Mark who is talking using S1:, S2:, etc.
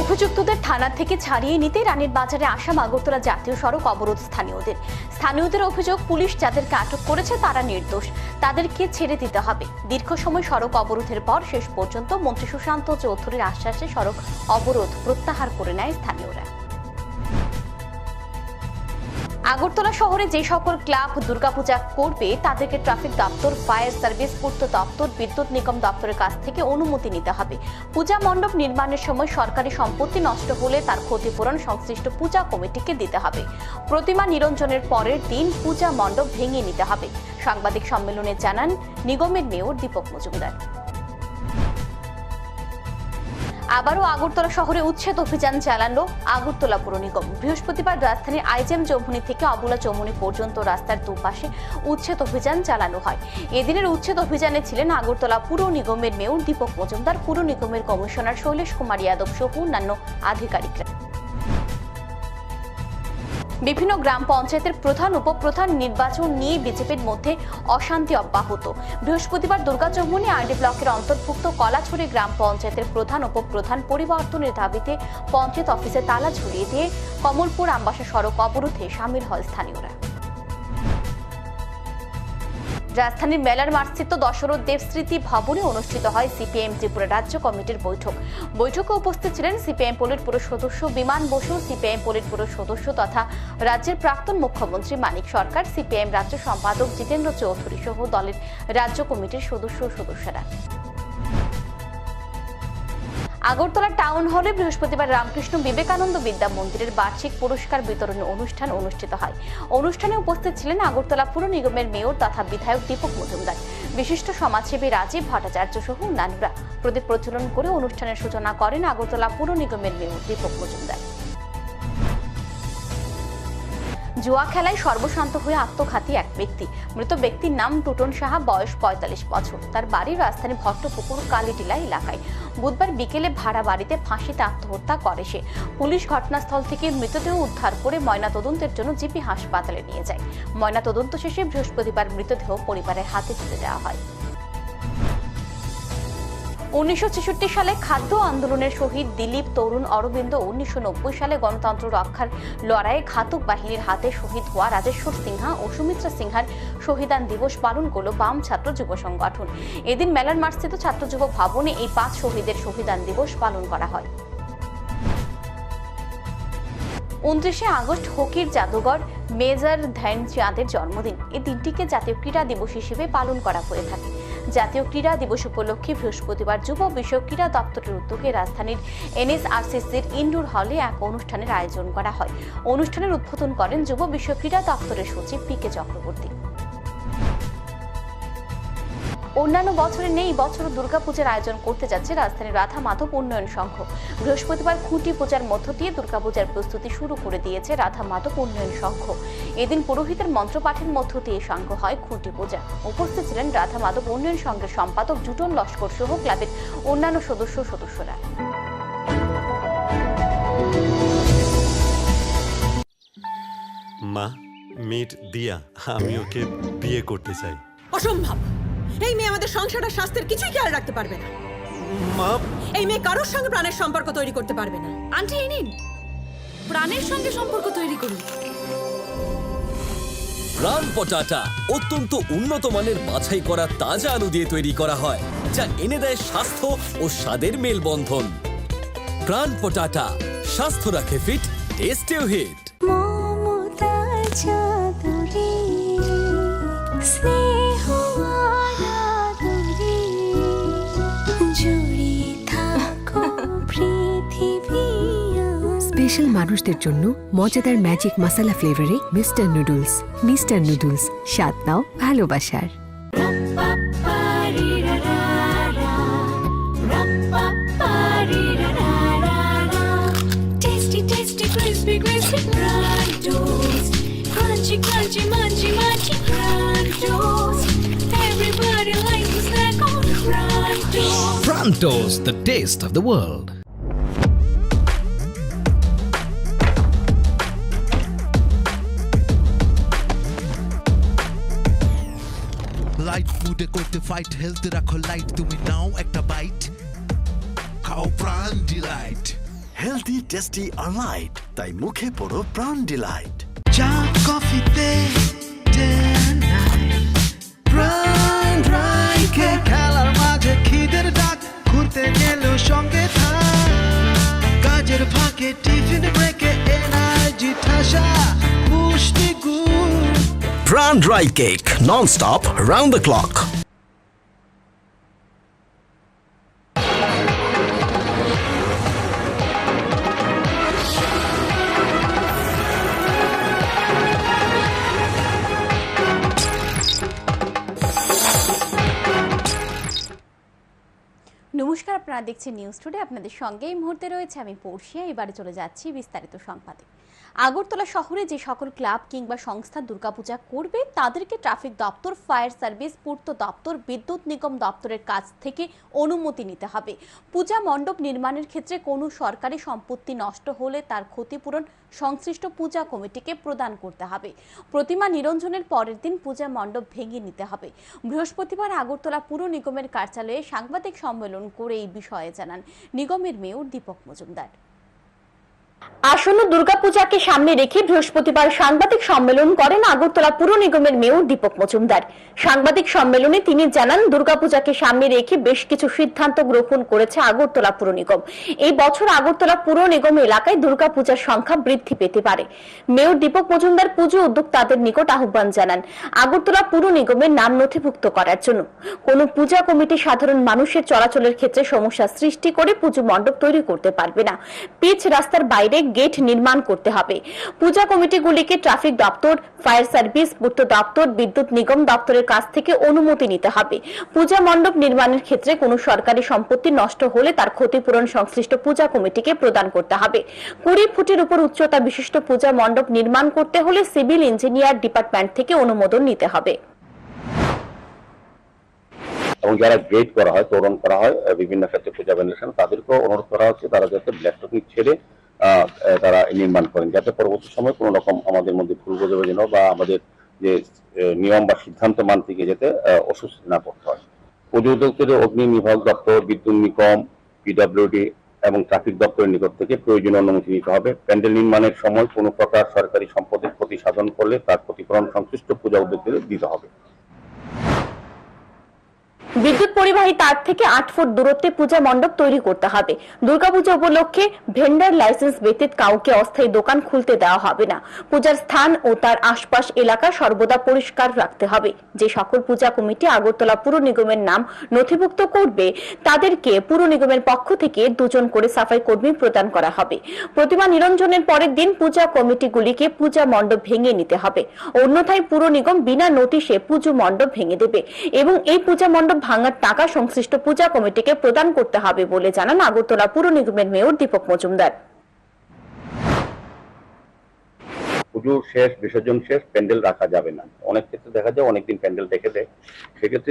S1: অভিযুক্তদের থানা থেকে ছাড়িয়ে নিতে রানীর বাজারে আসাম আগরতলা জাতীয় সড়ক অবরোধ স্থানীয়দের। স্থানীয়দের অভিযোগ, পুলিশ যাদেরকে আটক করেছে তারা নির্দোষ। তাদেরকে ছেড়ে দিতে হবে। দীর্ঘ সময় সড়ক অবরোধের পর শেষ পর্যন্ত মন্ত্রী সুশান্ত চৌধুরীর আশ্বাসে সড়ক অবরোধ প্রত্যাহার করে নেয় স্থানীয়রা। আগরতলা শহরে যে সকল ক্লাব দুর্গাপূজা করবে, তাদেরকে ট্রাফিক দপ্তর, ফায়ার সার্ভিস, পূর্ত দপ্তর, বিদ্যুৎ নিগম দপ্তরের কাছ থেকে অনুমতি নিতে হবে। পূজা মণ্ডপ নির্মাণের সময় সরকারি সম্পত্তি নষ্ট হলে তার ক্ষতিপূরণ সংশ্লিষ্ট পূজা কমিটিকে দিতে হবে। প্রতিমা নিরঞ্জনের পরের দিন পূজা মণ্ডপ ভেঙে নিতে হবে। সাংবাদিক সম্মেলনে জানান নিগমের মেয়র দীপক মজুমদার। আবারও আগরতলা শহরে উচ্ছেদ অভিযান চালানো আগরতলা পুর নিগম। বৃহস্পতিবার রাজধানীর আইজেম চৌমুনি থেকে অবলা চৌমুনি পর্যন্ত রাস্তার দুপাশে উচ্ছেদ অভিযান চালানো হয়। এদিনের উচ্ছেদ অভিযানে ছিলেন আগরতলা পুর নিগমের মেয়র দীপক মজুমদার, পুর নিগমের কমিশনার শৈলেশ কুমার যাদব সহ অন্যান্য আধিকারিকরা। বিভিন্ন গ্রাম পঞ্চায়েতের প্রধান, উপপ্রধান নির্বাচন নিয়ে বিজেপির মধ্যে অশান্তি অব্যাহত। বৃহস্পতিবার দুর্গা চৌমুনি আরডি ব্লকের অন্তর্ভুক্ত কলাছড়ি গ্রাম পঞ্চায়েতের প্রধান, উপপ্রধান পরিবর্তনের দাবিতে পঞ্চায়েত অফিসে তালা ঝুলিয়ে দিয়ে কমলপুর আমবাসা সড়ক অবরোধে সামিল হয় স্থানীয়রা। রাজধানীর মেলার মাঠস্থিত দশরথ দেব স্মৃতি ভবনে অনুষ্ঠিত হয় সিপিএম ত্রিপুরা রাজ্য কমিটির বৈঠক। বৈঠকে উপস্থিত ছিলেন সিপিএম পলিটপুর সদস্য বিমান বসু সিপিএম পলিটপুর সদস্য তথা রাজ্যের প্রাক্তন মুখ্যমন্ত্রী মানিক সরকার সিপিএম রাজ্য সম্পাদক জিতেন্দ্র চৌধুরী সহ দলের রাজ্য কমিটির সদস্য সদস্যরা। আগরতলা টাউন হলে বৃহস্পতিবার রামকৃষ্ণ বিবেকানন্দ বিদ্যা মন্দিরের বার্ষিক পুরস্কার বিতরণ অনুষ্ঠান অনুষ্ঠিত হয়। অনুষ্ঠানে উপস্থিত ছিলেন আগরতলা পুর নিগমের মেয়র তথা বিধায়ক দীপক মজুমদার। বিশিষ্ট সমাজসেবী রাজীব ভট্টাচার্য সহ অন্যান্যরা। প্রদীপ প্রচলন করে অনুষ্ঠানের সূচনা করেন আগরতলা পুর নিগমের মেয়র দীপক মজুমদার। জুয়া খেলায় সর্বশান্ত হয়ে আত্মঘাতী এক ব্যক্তি। মৃত ব্যক্তির নাম টুটন সাহা, বয়স পঁয়তাল্লিশ বছর। তার বাড়ি রাজধানী ভট্টপুকুর, কালীটিলা এলাকায়। বুধবার বিকেলে ভাড়া বাড়িতে ফাঁসিতে আত্মহত্যা করে সে। পুলিশ ঘটনাস্থল থেকে মৃতদেহ উদ্ধার করে ময়নাতদন্তের জন্য জিপি হাসপাতালে নিয়ে যায়। ময়নাতদন্ত শেষে বৃহস্পতিবার মৃতদেহ পরিবারের হাতে তুলে দেওয়া হয়। উনিশশো ছেষট্টি সালে খাদ্য আন্দোলনের শহীদ দিলীপ, তরুণ, অরবিন্দ উনিশশো নব্বই সালে গণতন্ত্র রক্ষার লড়াইয়ে ঘাতক বাহিনীর হাতে শহীদ হওয়া রাজেশ্বর সিনহা ও সুমিত্রা সিনহার শহীদান দিবস পালন করল বাম ছাত্র যুব সংগঠন। এদিন মেলার মাঠস্থিত ছাত্র যুব ভবনে এই পাঁচ শহীদের শহীদান দিবস পালন করা হয়। উনত্রিশে আগস্ট হকির জাদুঘর মেজর ধ্যানচাঁদের জন্মদিন। এই দিনটিকে জাতীয় ক্রীড়া দিবস হিসেবে পালন করা হয়ে থাকে। জাতীয় ক্রীড়া দিবস উপলক্ষে বৃহস্পতিবার যুব বিষয়ক ক্রীড়া দপ্তরের উদ্যোগে রাজধানীর এনএসআরসিসির ইনডোর হলে এক অনুষ্ঠানের আয়োজন করা হয়। অনুষ্ঠানের উদ্বোধন করেন যুব বিষয়ক ক্রীড়া দপ্তরের সচিব পি কে চক্রবর্তী। অন্যান্য বছরে নেই বছর দুর্গাপূজার আয়োজন করতে যাচ্ছে রাজধানীর রাধা মাধব উন্নয়ন সংঘ। বৃহস্পতিবার খুঁটি পূজার মধ্য দিয়ে দুর্গাপূজার প্রস্তুতি শুরু করে দিয়েছে রাধা মাধব উন্নয়ন সংঘ। এদিন পুরোহিতের মন্ত্রপাঠের মধ্য দিয়ে সংঘ হয় খুঁটি পূজা। উপস্থিত ছিলেন রাধা মাধব উন্নয়ন সংঘের সম্পাদক জুটন লস্কর সহ ক্লাবের অন্যান্য সদস্য সদস্যরা।
S2: মা মিট দিয়া আমি ওকে বিয়ে করতে চাই।
S3: অসম্ভব! এই মেয়ে আমাদের সংসারের স্বাস্থ্যের কিছুই খেয়াল রাখতে পারবে না।
S2: মা।
S3: এই মেয়ে কারোর সঙ্গে প্রাণের সম্পর্ক তৈরি করতে পারবে না।
S4: আন্টি এই নিন। প্রাণের সঙ্গে সম্পর্ক তৈরি করুন।
S5: প্রাণ পটাটা অত্যন্ত উন্নত মানের বাছাই করা তাজা আলু দিয়ে তৈরি করা হয় যা এনে দেয় স্বাস্থ্য ও স্বাদের মেলবন্ধন। প্রাণ পটাটা স্বাস্থ্য রাখে ফিট টেস্টেও হিট।
S6: মমতার চাদরে স্নেহ
S7: স্পেশাল মানুষদের জন্য মজাদার ম্যাজিক মশালা ফ্লেভারে মিস্টার নুডলস মিস্টার নুডলস স্বাদ নাও ভালোবাসার
S6: crunchy,
S8: munchy, munchy, Prontos. Everybody likes a snack on Prontos. Prontos, the taste of the world.
S9: Light মুডে করতে ফাইট হেলথ রাখো লাইট তুমি নাও একটা বাইট খাও প্রাণ ডিলাইট
S2: হেলদি টেস্টি আর লাইট তাই মুখে পড়ো প্রাণ ডিলাইট
S9: চা কফিতে প্রাণ খেলার মাঝে খিদের ডাক ঘুরতে গেলেও সঙ্গে থাক। কাজের ফাঁকে টিফিন ব্রেকে এনার্জি ঠাসা
S5: dry cake non stop round the clock
S1: নমস্কার, আপনারা দেখছেন নিউজ টুডে আপনাদের সঙ্গে এই মুহূর্তে রয়েছে আমি পড়শিয়া। এবারে চলে যাচ্ছি বিস্তারিত সংবাদে আগরতলা শহরে যে সকল ক্লাব কিংবা সংস্থা দুর্গাপূজা করবে, তাদেরকে ট্রাফিক দপ্তর, ফায়ার সার্ভিস, পূর্ত দপ্তর, বিদ্যুৎ নিগম দপ্তরের কাছ থেকে অনুমতি নিতে হবে। পূজা মণ্ডপ নির্মাণের ক্ষেত্রে কোনো সরকারি সম্পত্তি নষ্ট হলে তার ক্ষতিপূরণ সংশ্লিষ্ট পূজা কমিটিকে প্রদান করতে হবে। প্রতিমা নিরঞ্জনের পরের দিন পূজা মণ্ডপ ভেঙে নিতে হবে। বৃহস্পতিবার আগরতলা পুর নিগমের কার্যালয়ে সাংবাদিক সম্মেলন করে এই বিষয়ে জানান নিগমের মেয়র দীপক মজুমদার। আসন্ন দুর্গাপূজাকে সামনে রেখে বৃহস্পতিবার সাংবাদিক সম্মেলন করেন আগরতলা পুর নিগমের মেয়র দীপক মজুমদার। সাংবাদিক সম্মেলনে তিনি জানান, দুর্গাপূজাকে সামনে রেখে বেশ কিছু সিদ্ধান্ত গ্রহণ করেছে আগরতলা পুর নিগম। এই বছর আগরতলা পুর নিগম এলাকায় দুর্গাপূজার সংখ্যা বৃদ্ধি পেতে পারে। মেয়র দীপক মজুমদার পুজো উদ্যোক্তাদের নিকট আহ্বান জানান, আগরতলা পুর নিগমের নাম নথিভুক্ত করার জন্য। কোন পূজা কমিটি সাধারণ মানুষের চলাচলের ক্ষেত্রে সমস্যা সৃষ্টি করে পুজো মণ্ডপ তৈরি করতে পারবে না। পিচ রাস্তার বাইরে গেট নির্মাণ করতে হবে। পূজা কমিটিগুলিকে ট্রাফিক দপ্তর, ফায়ার সার্ভিস পূর্ত দপ্তর, বিদ্যুৎ নিগম দপ্তরের কাছ থেকে অনুমতি নিতে হবে। পূজা মণ্ডপ নির্মাণের ক্ষেত্রে কোনো সরকারি সম্পত্তি নষ্ট হলে তার ক্ষতিপূরণ সংশ্লিষ্ট পূজা কমিটিকে প্রদান করতে হবে। কুড়ি ফুটের উপর উচ্চতা বিশিষ্ট পূজা মণ্ডপ নির্মাণ করতে হলে সিভিল ইঞ্জিনিয়ার ডিপার্টমেন্ট থেকে অনুমোদন নিতে হবে।
S10: এবং যারা গ্রেড করা হয় তোরণ করা হয়, বিভিন্ন ক্ষেত্রে পূজা ভেন্ডেশন তাদেরকেও অনুরোধ করা হচ্ছে, তারা যাতে ব্ল্যাক টপিং ছেড়ে তারা নির্মাণ করেন। যাতে পরবর্তী সময় কোনো রকম আমাদের মধ্যে ভুল বোঝাবুঝি বা আমাদের যে নিয়ম বা সিদ্ধান্ত মানতে গিয়ে যাতে অস্বস্তি না পড়তে হয়। উদ্যোগের অগ্নি বিভাগ দপ্তর, বিদ্যুৎ নিগম পিডাব্লিউডি এবং ট্রাফিক দপ্তরের নিকট থেকে প্রয়োজনীয় অনুমতি নিতে হবে। প্যান্ডেল নির্মাণের সময় কোনো প্রকার সরকারি সম্পদের ক্ষতি সাধন করলে তার ক্ষতিপূরণ সংশ্লিষ্ট পূজা উদ্যোগীদের দিতে হবে।
S1: বিদ্যুৎ পরিবাহী তার থেকে আট ফুট দূরত্বে পূজা মণ্ডপ তৈরি করতে হবে। দুর্গাপূজা উপলক্ষে ভেন্ডার লাইসেন্স ব্যতীত কাউকে অস্থায়ী দোকান খুলতে দেওয়া হবে না। পূজার স্থান ও তার আশপাশ এলাকা সর্বদা পরিষ্কার রাখতে হবে। যে সকল পূজা কমিটি আগরতলা পুর নিগমের নাম নথিভুক্ত করবে, তাদেরকে পুর নিগমের পক্ষ থেকে দুজন করে সাফাই কর্মী প্রদান করা হবে। প্রতিমা নিরঞ্জনের পরের দিন পূজা কমিটিগুলিকে পূজা মণ্ডপ ভেঙে নিতে হবে। অন্যথায় পুর নিগম বিনা নোটিশে পুজো মণ্ডপ ভেঙে দেবে এবং এই পূজা মণ্ডপ ভাঙার টাকা সংশ্লিষ্ট পূজা কমিটিকে প্রদান করতে হবে বলে জানান আগরতলা পুর নিগমের মেয়র দীপক মজুমদার।
S10: পুজো শেষ, বিসর্জন শেষ, প্যান্ডেল রাখা যাবে না। অনেক ক্ষেত্রে দেখা যায় অনেকদিন প্যান্ডেল দেখে দেয়। সেক্ষেত্রে